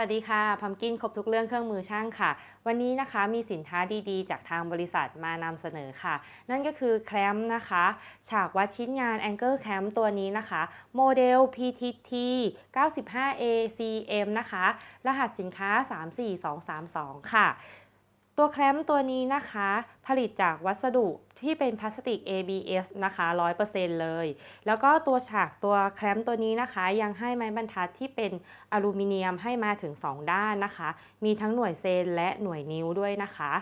วัสดีค่ะพัมกินครบทุกเรื่องเครื่องมือช่างค่ะ วันนี้นะคะมีสินค้าดีๆ จากทางบริษัทมานำเสนอค่ะ นั่นก็คือแคมนะคะ ฉากวัดชิ้นงาน Angle Clamp ตัวนี้นะคะ โมเดล PTT 95ACM นะคะ รหัสสินค้า 34232 ค่ะ ตัวแคลมตัวนี้นะคะ ผลิตจากวัสดุที่เป็นพลาสติก ABS นะคะ 100%เลย แล้วก็ตัวฉากตัวแคลมตัวนี้นะคะ ยังให้ไม้บรรทัดที่เป็นอลูมิเนียมให้มาถึง 2 ด้านนะคะ มีทั้งหน่วยเซนและหน่วยนิ้วด้วยนะคะ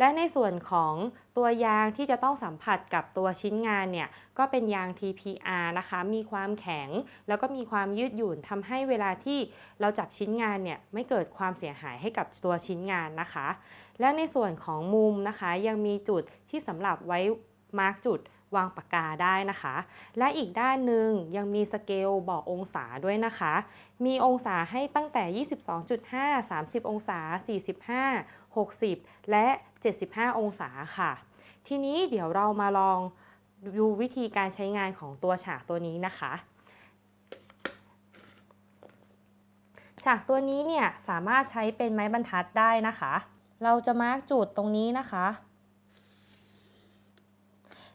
และในส่วนของตัวยางที่จะต้องสัมผัสกับตัวชิ้นงานเนี่ยก็เป็นยาง TPR นะคะ มีความแข็ง แล้วก็มีความยืดหยุ่นทำให้เวลาที่เราจับชิ้นงานเนี่ยไม่เกิดความเสียหายให้กับตัวชิ้นงานนะคะ และในส่วนของมุมนะคะยังมีจุดที่สำหรับไว้มาร์กจุดวางปากกาได้นะคะ และอีกด้านหนึ่งยังมีสเกลบอกองศาด้วยนะคะ มีองศาให้ตั้งแต่ 22.5 30 องศา 45 60 และ 75 องศาค่ะ ทีนี้เดี๋ยวเรามาลองดูวิธีการใช้งานของตัวฉากตัวนี้นะคะ ฉากตัวนี้เนี่ยสามารถใช้เป็นไม้บรรทัดได้นะคะ เราจะมาร์กจุดตรงนี้นะคะ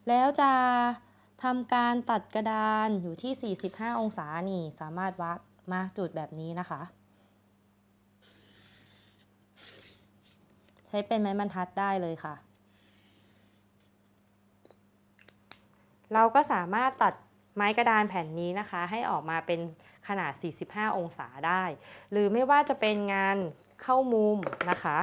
แล้วจะทำการตัดกระดานอยู่ที่ 45 องศานี่ สามารถวัดมาร์กจุดแบบนี้นะคะ ใช้เป็นไม้บรรทัดได้เลยค่ะ เราก็สามารถตัดไม้กระดานแผ่นนี้นะคะ ให้ออกมาเป็นขนาด 45 องศาได้ หรือไม่ว่าจะเป็นงานเข้ามุมนะคะ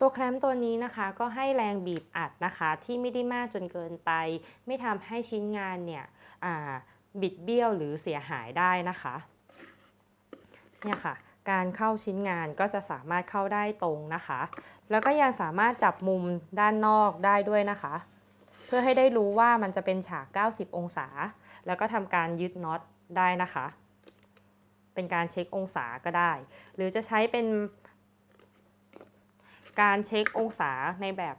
ตัวแคลมตัวนี้นะคะก็ให้แรงบีบอัดนะคะที่ไม่ได้มากจนเกินไป ไม่ทำให้ชิ้นงานเนี่ยบิดเบี้ยวหรือเสียหายได้นะคะเนี่ยค่ะการเข้าชิ้นงานก็จะสามารถเข้าได้ตรงนะคะ แล้วก็ยังสามารถจับมุมด้านนอกได้ด้วยนะคะ เพื่อให้ได้รู้ว่ามันจะเป็นฉาก 90 องศา แล้วก็ทำการยึดน็อตได้นะคะ เป็นการเช็คองศาก็ได้ หรือจะใช้เป็น การเช็คองศาในแบบ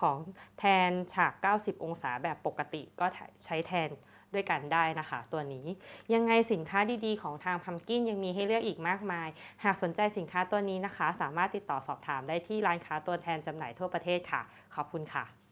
ของแทนฉาก 90 องศาแบบปกติก็ใช้แทนด้วยกันได้นะคะ ตัวนี้ยังไงสินค้าดีๆ ของทางพัมกินยังมีให้เลือกอีกมากมาย หากสนใจสินค้าตัวนี้นะคะ สามารถติดต่อสอบถามได้ที่ร้านค้าตัวแทนจำหน่ายทั่วประเทศค่ะ ขอบคุณค่ะ